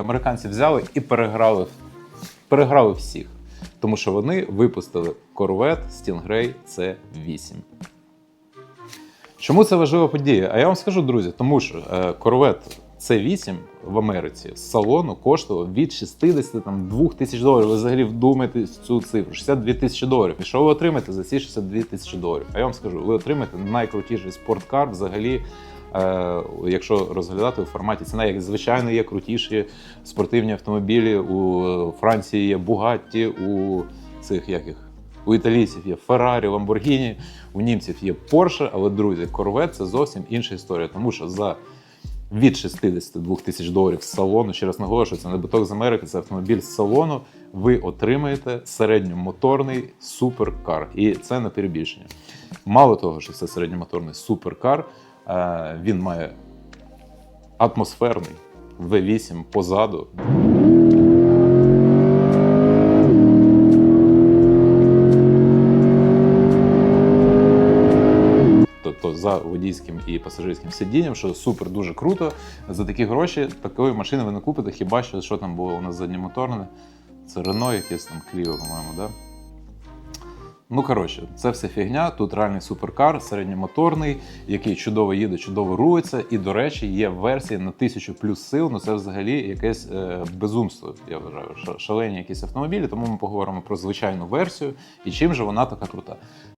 Американці взяли і переграли, переграли всіх, тому що вони випустили корвет Stingray C8. Чому це важлива подія? А я вам скажу, друзі, тому що е, Corvette C8 в Америці з салону коштував від 62 тисяч доларів. Ви взагалі вдумайтесь в цю цифру 62 тисячі доларів. І що ви отримаєте за ці 62 тисячі доларів? А я вам скажу, ви отримаєте найкрутіший спорткар взагалі. Е, якщо розглядати у форматі ціна, як звичайно, є крутіші спортивні автомобілі. У Франції є Бугатті, у цих яких у італійців є Феррарі, Ламборгіні, у німців є Порше, але друзі, Corvette – це зовсім інша історія, тому що за від 62 тисяч доларів з салону, ще раз наголошую, це не биток з Америки, це автомобіль з салону. Ви отримаєте середньомоторний суперкар. І це не перебільшення. Мало того, що це середньомоторний суперкар, е, він має атмосферний V8 позаду. За водійським і пасажирським сидінням, що супер дуже круто. За такі гроші такої машини ви не купите, хіба що що там було у нас задньомоторне. Це Рено якесь там Кліо, по-моєму, да? Ну, коротше, це все фігня. Тут реальний суперкар, середньомоторний, який чудово їде, чудово рулиться. І, до речі, є версії на тисячу плюс сил. Ну це взагалі якесь е, безумство. Я вважаю, шалені якісь автомобілі. Тому ми поговоримо про звичайну версію і чим же вона така крута.